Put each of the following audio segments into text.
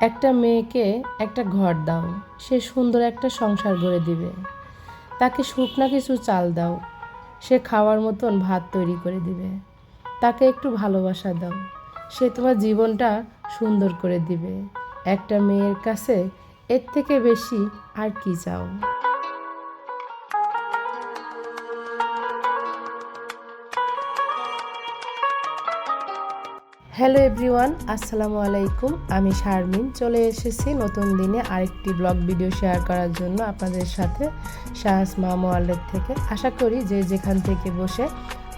একটা মেয়েকে একটা ঘর দাও, সে সুন্দর একটা সংসার গড়ে দিবে। তাকে শুকনা কিছু চাল দাও, সে খাওয়ার মতন ভাত তৈরি করে দিবে। তাকে একটু ভালোবাসা দাও, সে তোমার জীবনটা সুন্দর করে দিবে। একটা মেয়ের কাছে এর থেকে বেশি আর কি চাও? হ্যালো এভরিওয়ান, আসসালামু আলাইকুম। আমি শারমিন, চলে এসেছি নতুন দিনে আরেকটি ব্লগ ভিডিও শেয়ার করার জন্য আপনাদের সাথে শাহস মামো আলের থেকে। আশা করি যে যেখান থেকে বসে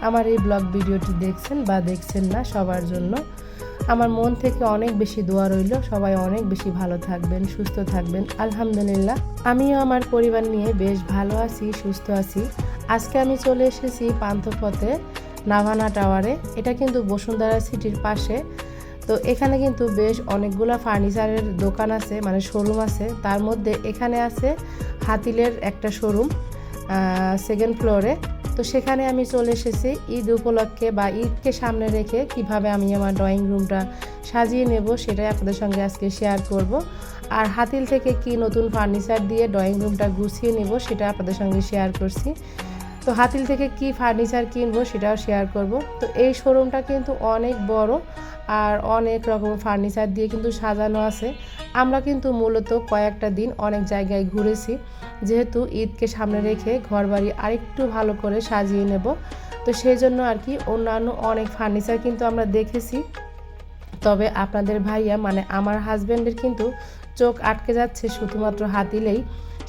আমার এই ব্লগ ভিডিওটি দেখছেন বা দেখছেন না সবার জন্য। আমার মন থেকে অনেক বেশি দোয়া রইল, সবাই অনেক বেশি ভালো থাকবেন, সুস্থ থাকবেন। আলহামদুলিল্লাহ, আমিও আমার পরিবার নিয়ে বেশ ভালো আছি, সুস্থ আছি। আজকে আমি চলে এসেছি পান্থপথে নাভানা টাওয়ারে, এটা কিন্তু বসুন্ধরা সিটির পাশে। তো এখানে কিন্তু বেশ অনেকগুলো ফার্নিচারের দোকান আছে মানে শোরুম আছে। তার মধ্যে এখানে আছে হাতিলের একটা শোরুম সেকেন্ড ফ্লোরে তো সেখানে আমি চলে এসেছি ঈদ উপলক্ষে বা ঈদকে সামনে রেখে কীভাবে আমি আমার ড্রয়িং রুমটা সাজিয়ে নেব সেটাই আপনাদের সঙ্গে আজকে শেয়ার করব। আর হাতিল থেকে কি নতুন ফার্নিচার দিয়ে ড্রয়িং রুমটা গুছিয়ে নেব সেটা আপনাদের সঙ্গে শেয়ার করছি। তো হাতিল থেকে কি ফার্নিচার কিনবো সেটাও শেয়ার করব। তো এই শোরুমটা কিন্তু অনেক বড় আর অনেক রকম ফার্নিচার দিয়ে কিন্তু সাজানো আছে। আমরা কিন্তু মূলত কয়েকটা দিন অনেক জায়গায় ঘুরেছি। যেহেতু ঈদকে সামনে রেখে ঘরবাড়ি আরেকটু ভালো করে সাজিয়ে নেব। তো সেই জন্য আর কি অন্যান্য অনেক ফার্নিচার কিন্তু আমরা দেখেছি। তবে আপনাদের ভাইয়া মানে আমার হাজব্যান্ডের কিন্তু চোখ আটকে যাচ্ছে শুধুমাত্র হাতিলেই।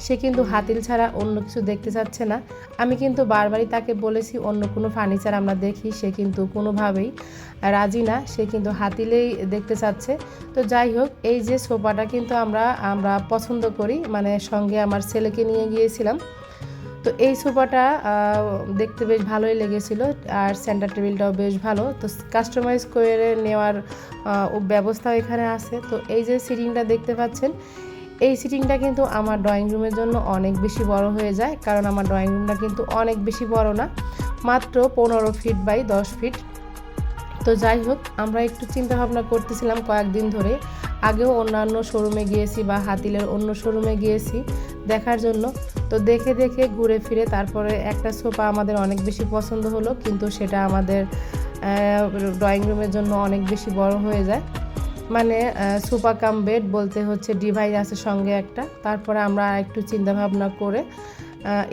সে কিন্তু হাতিল ছাড়া অন্য কিছু দেখতে চাচ্ছে না। আমি কিন্তু বারবারই তাকে বলেছি, অন্য কোনো ফার্নিচার আমরা দেখি, সে কিন্তু কোনোভাবেই রাজি না। সে কিন্তু হাতিলেই দেখতে চাচ্ছে। তো যাই হোক, এই যে সোফাটা কিন্তু আমরা আমরা পছন্দ করি মানে সঙ্গে আমার ছেলেকে নিয়ে গিয়েছিলাম। তো এই সোফাটা দেখতে বেশ ভালোই লেগেছিল আর সেন্টার টেবিলটাও বেশ ভালো। তো কাস্টমাইজ করে নেওয়ার ব্যবস্থা এখানে আছে। তো এই যে সিটিংটা দেখতে পাচ্ছেন এই সিটিংটা কিন্তু আমার ড্রয়িং রুমের জন্য অনেক বেশি বড় হয়ে যায়, কারণ আমার ড্রয়িং রুমটা কিন্তু অনেক বেশি বড় না, মাত্র পনেরো ফিট বাই দশ ফিট তো যাই হোক, আমরা একটু চিন্তা ভাবনা করতেছিলাম কয়েকদিন ধরে, আগেও অন্যান্য শোরুমে গিয়েছি বা হাতিলের অন্য শোরুমে গিয়েছি দেখার জন্য। তো দেখে দেখে ঘুরে ফিরে তারপরে একটা সোফা আমাদের অনেক বেশি পছন্দ হলো, কিন্তু সেটা আমাদের ড্রয়িং রুমের জন্য অনেক বেশি বড় হয়ে যায়। মানে সুপার কাম বেড বলতে হচ্ছে ডিভাইস আছে সঙ্গে একটা। তারপরে আমরা একটু চিন্তা ভাবনা করে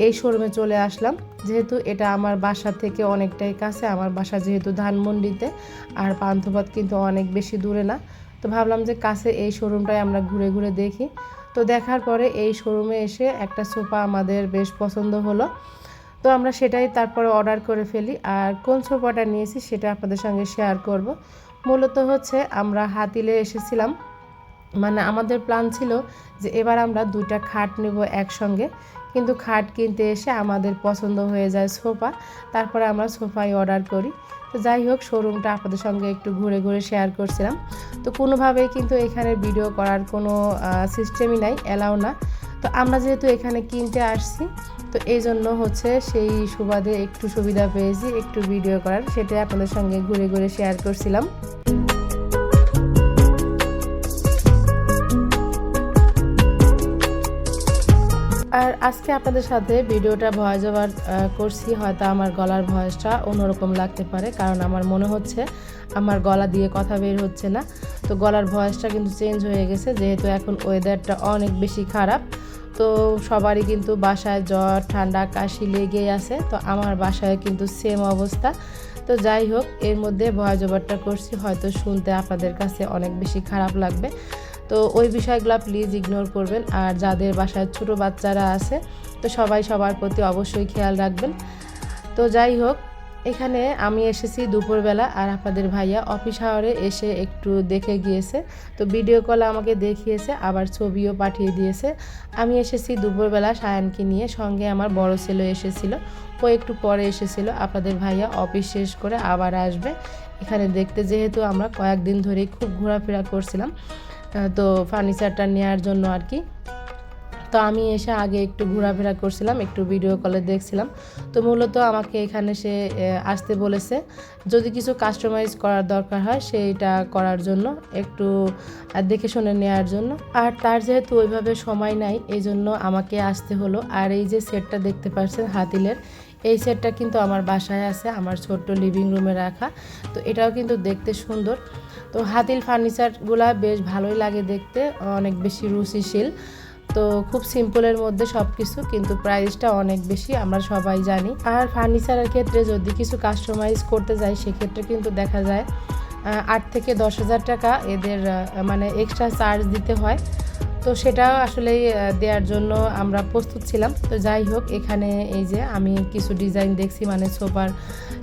এই শোরুমে চলে আসলাম। যেহেতু এটা আমার বাসা থেকে অনেকটাই কাছে, আমার বাসা যেহেতু ধানমন্ডিতে, আর পান্থপথ কিন্তু অনেক বেশি দূরে না। তো ভাবলাম যে কাছে এই শোরুমটাই আমরা ঘুরে ঘুরে দেখি। তো দেখার পরে এই শোরুমে এসে একটা সোফা আমাদের বেশ পছন্দ হলো। তো আমরা সেটাই তারপরে অর্ডার করে ফেলি। আর কোন সোফাটা নিয়েছি সেটা আপনাদের সঙ্গে শেয়ার করব। মূলত হচ্ছে আমরা হাতিলে এসেছিলাম। মানে আমাদের প্ল্যান ছিল যে এবার আমরা দুইটা খাট নেব একসঙ্গে। কিন্তু খাট কিনতে এসে আমাদের পছন্দ হয়ে যায় সোফা। তারপরে আমরা সোফাই অর্ডার করি। তো যাই হোক, শোরুমটা আপনাদের সঙ্গে একটু ঘুরে ঘুরে শেয়ার করছিলাম। তো কোনোভাবেই কিন্তু এখানে ভিডিও করার কোনো সিস্টেমই নাই, অ্যালাউ না। তো আমরা যেহেতু এখানে কিনতে আসছি তো এই জন্য হচ্ছে সেই সুবাদে একটু সুবিধা পেয়েছি, একটু ভিডিও করার। সেটাই আপনাদের সঙ্গে ঘুরে ঘুরে শেয়ার করছিলাম। আর আজকে আপনাদের সাথে ভিডিওটা ভয়েস ওভার করছি। হয়তো আমার গলার ভয়েসটা অন্যরকম লাগতে পারে, কারণ আমার মনে হচ্ছে আমার গলা দিয়ে কথা বের হচ্ছে না। তো গলার ভয়েসটা কিন্তু চেঞ্জ হয়ে গেছে, যেহেতু এখন ওয়েদারটা অনেক বেশি খারাপ। তো সবারই কিন্তু বাসায় জ্বর, ঠান্ডা, কাশি লেগেই আছে। তো আমার বাসায় কিন্তু সেম অবস্থা। তো যাই হোক, এর মধ্যে ভয় জবারটা করছি। হয়তো শুনতে আপনাদের কাছে অনেক বেশি খারাপ লাগবে। তো ওই বিষয়গুলো প্লিজ ইগনোর করবেন। আর যাদের বাসায় ছোট বাচ্চারা আছে, তো সবাই সবার প্রতি অবশ্যই খেয়াল রাখবেন। তো যাই হোক এখানে আমি এসেছি দুপুরবেলা আর আপনাদের ভাইয়া অফিস আওয়ারে এসে একটু দেখে গিয়েছে। তো ভিডিও কলে আমাকে দেখিয়েছে, আবার ছবিও পাঠিয়ে দিয়েছে। আমি এসেছি দুপুরবেলা সায়ানকে নিয়ে, সঙ্গে আমার বড় ছেলে এসেছিল। ও একটু পরে এসেছিল, আপনাদের ভাইয়া অফিস শেষ করে আবার আসবে। এখানে দেখতে যেহেতু আমরা কয়েকদিন ধরেই খুব ঘোরাফেরা করছিলাম তো ফার্নিচারটা নেওয়ার জন্য আর কি। তো আমি এসে আগে একটু ঘোরাফেরা করছিলাম, একটু ভিডিও কলে দেখছিলাম। তো মূলত আমাকে এখানে সে আসতে বলেছে, যদি কিছু কাস্টমাইজ করার দরকার হয় সেইটা করার জন্য, একটু দেখে শুনে নেওয়ার জন্য। আর তার যেহেতু ওইভাবে সময় নাই এই জন্য আমাকে আসতে হলো। আর এই যে সেটটা দেখতে পাচ্ছেন, হাতিলের, এই সেটটা কিন্তু আমার বাসায় আছে, আমার ছোট্ট লিভিং রুমে রাখা। তো এটাও কিন্তু দেখতে সুন্দর। তো হাতিল ফার্নিচারগুলা বেশ ভালোই লাগে দেখতে, অনেক বেশি রুচিশীল। তো খুব সিম্পলের মধ্যে সব কিছু কিন্তু প্রাইসটা অনেক বেশি, আমরা সবাই জানি। আর ফার্নিচারের ক্ষেত্রে যদি কিছু কাস্টমাইজ করতে যাই, সেক্ষেত্রে কিন্তু দেখা যায় আট থেকে দশ হাজার টাকা এদের মানে এক্সট্রা চার্জ দিতে হয়। তো সেটাও আসলে দেওয়ার জন্য আমরা প্রস্তুত ছিলাম। তো যাই হোক, এখানে এই যে আমি কিছু ডিজাইন দেখছি মানে সোফার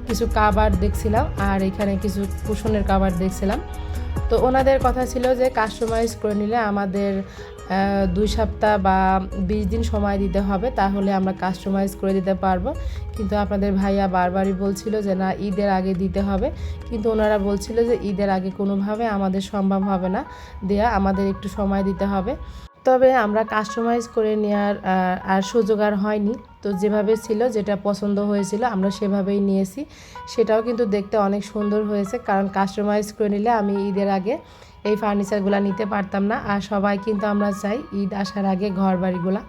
কিছু কাবার দেখছিলাম, আর এখানে কিছু কুশনের কাবার দেখছিলাম। তো ওনাদের কথা ছিল যে কাস্টমাইজ করে নিলে আমাদের দুই সপ্তাহ বা বিশ দিন সময় দিতে হবে, তাহলে আমরা কাস্টমাইজ করে দিতে পারব। কিন্তু আপনাদের ভাইয়া বারবারই বলছিল যে, না, ঈদের আগে দিতে হবে। কিন্তু ওনারা বলছিল যে, ঈদের আগে কোনোভাবে আমাদের সম্ভব হবে না। দেয়া, আমাদের একটু সময় দিতে হবে। তবে আমরা কাস্টমাইজ করে নেওয়ার আর সুযোগ আর হয়নি। তো যেভাবে ছিল, যেটা পছন্দ হয়েছিল, আমরা সেভাবেই নিয়েছি। সেটাও কিন্তু দেখতে অনেক সুন্দর হয়েছে। কারণ কাস্টমাইজ করে নিলে আমি ঈদের আগে এই ফার্নিচারগুলো নিতে পারতাম না। আর সবাই কিন্তু আমরা চাই ঈদ আসার আগে ঘর বাড়িগুলা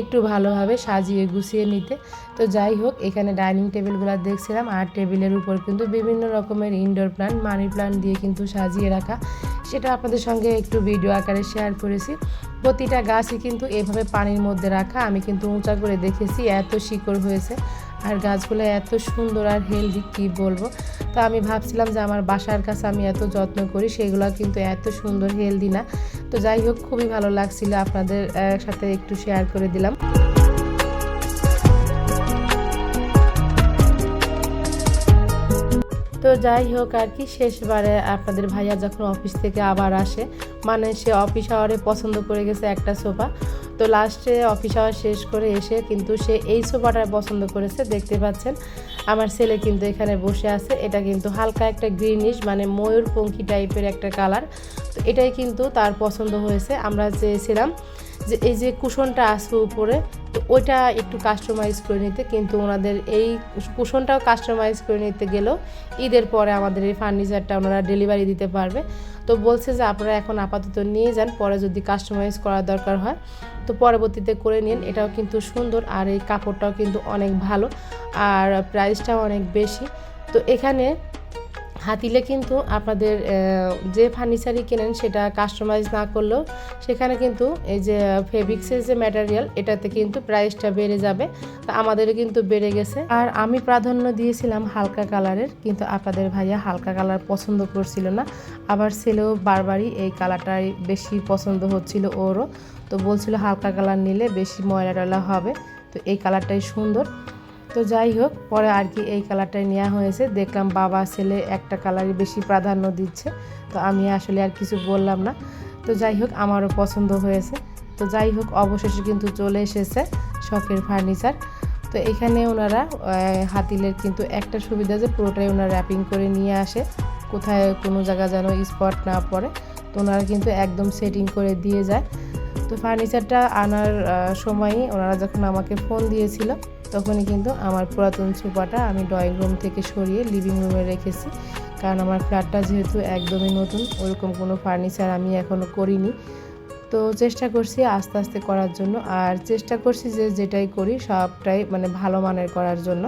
একটু ভালোভাবে সাজিয়ে গুছিয়ে নিতে। তো যাই হোক, এখানে ডাইনিং টেবিলগুলো দেখছিলাম। আর টেবিলের উপর কিন্তু বিভিন্ন রকমের ইনডোর প্ল্যান্ট মানি প্ল্যান্ট দিয়ে কিন্তু সাজিয়ে রাখা। সেটা আপনাদের সঙ্গে একটু ভিডিও আকারে শেয়ার করেছি। প্রতিটা গাছই কিন্তু এভাবে পানির মধ্যে রাখা। আমি কিন্তু উঁচা করে দেখেছি, এত শিকড় হয়েছে। আর গাছগুলো এত সুন্দর আর হেলদি কি বলব? তো আমি ভাবছিলাম যে আমার বাসার কাছে আমি এত যত্ন করি, সেগুলো কিন্তু এত সুন্দর হেলদি না। তো যাই হোক, খুবই ভালো লাগছিল আপনাদের সাথে একটু শেয়ার করে দিলাম। তো যাই হোক আর কি, শেষবারে আপনাদের ভাইয়া যখন অফিস থেকে আবার আসে মানে সে অফিস আওয়ারে পছন্দ করে গেছে একটা সোফা তো লাস্টে অফিস আওয়ার শেষ করে এসে কিন্তু সে এই সোফাটা পছন্দ করেছে, দেখতে পাচ্ছেন। আমার ছেলে কিন্তু এখানে বসে আছে, এটা কিন্তু হালকা একটা গ্রিনিশ মানে ময়ূর ময়ূরপঙ্খী টাইপের একটা কালার তো এটাই কিন্তু তার পছন্দ হয়েছে। আমরা চেয়েছিলাম যে এই যে কুশনটা আছে উপরে ওইটা একটু কাস্টমাইজ করে নিতে, কিন্তু ওনাদের এই কুশনটাও কাস্টমাইজ করে নিতে গেলেও ঈদের পরে আমাদের এই ফার্নিচারটা ওনারা ডেলিভারি দিতে পারবে। তো বলছে যে আপনারা এখন আপাতত নিয়ে যান, পরে যদি কাস্টমাইজ করার দরকার হয়, তো পরবর্তীতে করে নিন। এটাও কিন্তু সুন্দর আর এই কাপড়টাও কিন্তু অনেক ভালো, আর প্রাইসটাও অনেক বেশি। তো এখানে হাতিলে কিন্তু আপনাদের যে ফার্নিচারই কেনেন সেটা কাস্টমাইজ না করলেও সেখানে কিন্তু এই যে ফেব্রিক্সের যে ম্যাটেরিয়াল এটাতে কিন্তু প্রাইসটা বেড়ে যাবে। তা আমাদেরও কিন্তু বেড়ে গেছে। আর আমি প্রাধান্য দিয়েছিলাম হালকা কালারের কিন্তু আপনাদের ভাইয়া হালকা কালার পছন্দ করছিল না। আবার ছেলেও বারবারই এই কালারটাই বেশি পছন্দ হচ্ছিল ওরও। তো বলছিল হালকা কালার নিলে বেশি ময়লা টয়লা হবে। তো এই কালারটাই সুন্দর। তো যাই হোক, পরে আর কি এই কালারটাই নেওয়া হয়েছে। দেখলাম বাবা ছেলে একটা কালারই বেশি প্রাধান্য দিচ্ছে। তো আমি আসলে আর কিছু বললাম না। তো যাই হোক, আমারও পছন্দ হয়েছে। তো যাই হোক, অবশেষে কিন্তু চলে এসেছে শখের ফার্নিচার। তো এখানে ওনারা হাতিলের কিন্তু একটা সুবিধা যে পুরোটাই ওনারা র্যাপিং করে নিয়ে আসে। কোথায় কোনো জায়গা যেন স্পট না পড়ে। তো ওনারা কিন্তু একদম সেটিং করে দিয়ে যায়। তো ফার্নিচারটা আনার সময়ই ওনারা যখন আমাকে ফোন দিয়েছিল তখনই কিন্তু আমার পুরাতন সোফাটা আমি ড্রয়িং রুম থেকে সরিয়ে লিভিং রুমে রেখেছি। কারণ আমার ফ্ল্যাটটা যেহেতু একদমই নতুন, ওরকম কোনো ফার্নিচার আমি এখনও করিনি। তো চেষ্টা করছি আস্তে আস্তে করার জন্য। আর চেষ্টা করছি যে যেটাই করি সবটাই মানে ভালো মানের করার জন্য।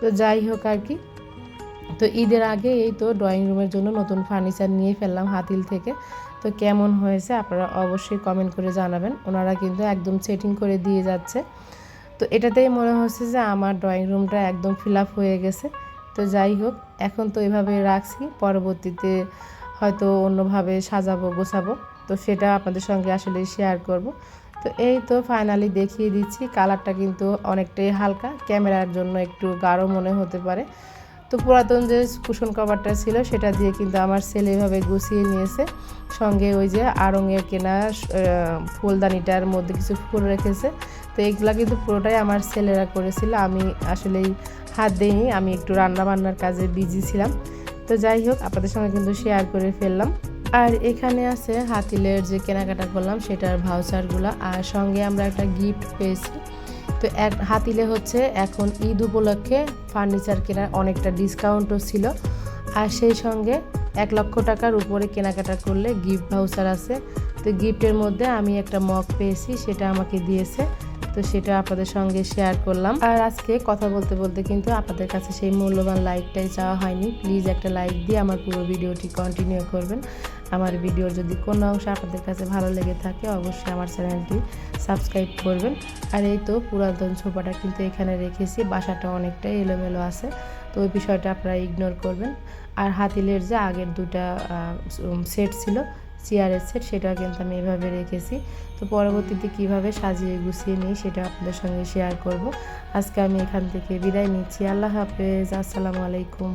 তো যাই হোক আর কি। তো ঈদের আগে এই তো ড্রয়িং রুমের জন্য নতুন ফার্নিচার নিয়ে ফেললাম হাতিল থেকে। তো কেমন হয়েছে আপনারা অবশ্যই কমেন্ট করে জানাবেন। ওনারা কিন্তু একদম সেটিং করে দিয়ে যাচ্ছে। তো এটাতেই মনে হচ্ছে যে আমার ড্রয়িং রুমটা একদম ফিল আপ হয়ে গেছে। তো যাই হোক, এখন তো এভাবে রাখছি, পরবর্তীতে হয়তো অন্যভাবে সাজাবো, গোছাবো। তো সেটা আপনাদের সঙ্গে আসলে শেয়ার করব। তো এই তো ফাইনালি দেখিয়ে দিচ্ছি কালারটা কিন্তু অনেকটাই হালকা ক্যামেরার জন্য একটু গাঢ় মনে হতে পারে। তো পুরাতন যে কুশন কভারটা ছিল, সেটা দিয়ে কিন্তু আমার ছেলে এভাবে গুছিয়ে নিয়েছে। সঙ্গে ওই যে আড়ঙের কেনা ফুলদানিটার মধ্যে কিছু ফুল রেখেছে। তো এগুলো কিন্তু পুরোটাই আমার ছেলেরা করেছিল। আমি আসলেই হাত দিইনি, আমি একটু রান্না বান্নার কাজে বিজি ছিলাম। তো যাই হোক, আপনাদের সঙ্গে কিন্তু শেয়ার করে ফেললাম। আর এখানে আছে হাতিলের যে কেনাকাটা করলাম, সেটার ভাউচারগুলো আর সঙ্গে আমরা একটা গিফট পেয়েছি। তো এক, হাতিলে হচ্ছে এখন ঈদ উপলক্ষে ফার্নিচার কেনার অনেকটা ডিসকাউন্টও ছিল। আর সেই সঙ্গে এক লক্ষ টাকার উপরে কেনাকাটা করলে গিফট ভাউচার আছে। তো গিফটের মধ্যে আমি একটা মগ পেয়েছি, সেটা আমাকে দিয়েছে। তো সেটা আপনাদের সঙ্গে শেয়ার করলাম। আর আজকে কথা বলতে বলতে কিন্তু আপনাদের কাছে সেই মূল্যবান লাইকটাই চাওয়া হয়নি। প্লিজ একটা লাইক দিয়ে আমার পুরো ভিডিওটি কন্টিনিউ করবেন। আমার ভিডিওর যদি কোনো অংশ আপনাদের কাছে ভালো লেগে থাকে, অবশ্যই আমার চ্যানেলটি সাবস্ক্রাইব করবেন। আর এই তো পুরাতন ছোপাটা কিন্তু এখানে রেখেছি, বাসাটা অনেকটাই এলোমেলো আছে, তো ওই বিষয়টা আপনারা ইগনোর করবেন। আর হাতিলের যে আগের দুটা সেট ছিল চেয়ারের সেট সেটা কিন্তু আমি এভাবে রেখেছি। তো পরবর্তীতে কীভাবে সাজিয়ে গুছিয়ে নিই, সেটা আপনাদের সঙ্গে শেয়ার করব। আজকে আমি এখান থেকে বিদায় নিচ্ছি। আল্লাহ হাফেজ। আসসালামু আলাইকুম।